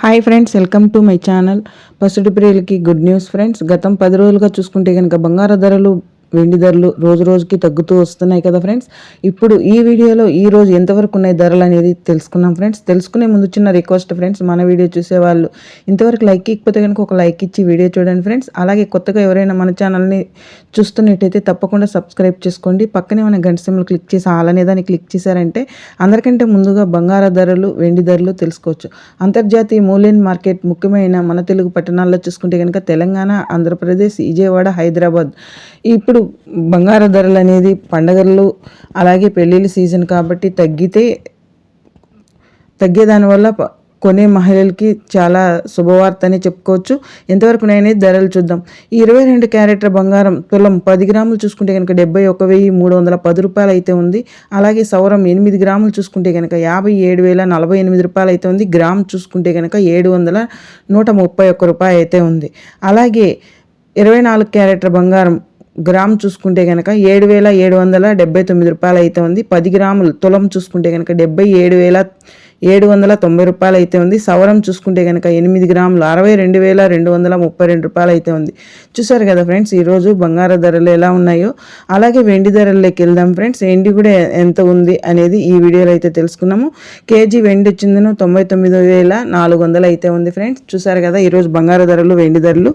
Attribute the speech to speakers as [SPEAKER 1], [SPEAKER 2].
[SPEAKER 1] Hi friends welcome to my channel పసుడి ప్రియులకి good news friends గతం పది రోజులుగా చూసుకుంటే కనుక బంగారు ధరలు వెండి ధరలు రోజు రోజుకి తగ్గుతూ వస్తున్నాయి కదా ఫ్రెండ్స్. ఇప్పుడు ఈ వీడియోలో ఈ రోజు ఎంతవరకు ఉన్నాయి ధరలు అనేది తెలుసుకున్నాం ఫ్రెండ్స్. తెలుసుకునే ముందు చిన్న రిక్వెస్ట్ ఫ్రెండ్స్ మన వీడియో చూసేవాళ్ళు ఇంతవరకు లైక్ ఇకపోతే కనుక ఒక లైక్ ఇచ్చి వీడియో చూడండి ఫ్రెండ్స్. అలాగే కొత్తగా ఎవరైనా మన ఛానల్ని చూస్తున్నట్టయితే తప్పకుండా సబ్స్క్రైబ్ చేసుకోండి. పక్కనే మన గంట సింబల్ క్లిక్ చేసి అలానే దాన్ని క్లిక్ చేశారంటే అందరికంటే ముందుగా బంగార ధరలు వెండి ధరలు తెలుసుకోవచ్చు. అంతర్జాతీయ మూల్యం మార్కెట్ ముఖ్యమైన మన తెలుగు పట్టణాల్లో చూసుకుంటే కనుక తెలంగాణ ఆంధ్రప్రదేశ్ విజయవాడ హైదరాబాద్. ఇప్పుడు బంగారు ధరలు అనేది పండగలు అలాగే పెళ్ళిళ్ళ సీజన్ కాబట్టి తగ్గితే తగ్గేదానివల్ల కొనే మహిళలకి చాలా శుభవార్త అని చెప్పుకోవచ్చు. ఎంతవరకు నేనే ధరలు చూద్దాం. ఈ ఇరవై రెండు క్యారెట్ల బంగారం తులం పది గ్రాములు చూసుకుంటే కనుక డెబ్బై ఒక వెయ్యి మూడు వందల పది రూపాయలు అయితే ఉంది. అలాగే సౌరం ఎనిమిది గ్రాములు చూసుకుంటే కనుక యాభై ఏడు వేల నలభై ఎనిమిది రూపాయలు అయితే ఉంది. గ్రామ్ చూసుకుంటే కనుక ఏడు వందల నూట ముప్పై ఒక్క రూపాయి అయితే ఉంది. అలాగే ఇరవై నాలుగు క్యారెట్ల బంగారం గ్రామ్ చూసుకుంటే కనుక ఏడు వేల ఏడు వందల డెబ్బై తొమ్మిది రూపాయలు అయితే ఉంది. పది గ్రాములు తులం చూసుకుంటే కనుక డెబ్బై ఏడు వేల ఏడు వందల తొంభై రూపాయలు అయితే ఉంది. సవరం చూసుకుంటే కనుక ఎనిమిది గ్రాములు అరవై రెండు వేల రెండు వందల ముప్పై రెండు రూపాయలు అయితే ఉంది. చూసారు కదా ఫ్రెండ్స్ ఈరోజు బంగారు ధరలు ఎలా ఉన్నాయో అలాగే వెండి ధరల్లోకి వెళ్దాం ఫ్రెండ్స్. వెండి కూడా ఎంత ఉంది అనేది ఈ వీడియోలో అయితే తెలుసుకున్నాము. కేజీ వెండి వచ్చిందను తొంభై తొమ్మిది వేల నాలుగు వందలు అయితే ఉంది ఫ్రెండ్స్. చూసారు కదా ఈరోజు బంగారు ధరలు వెండి ధరలు.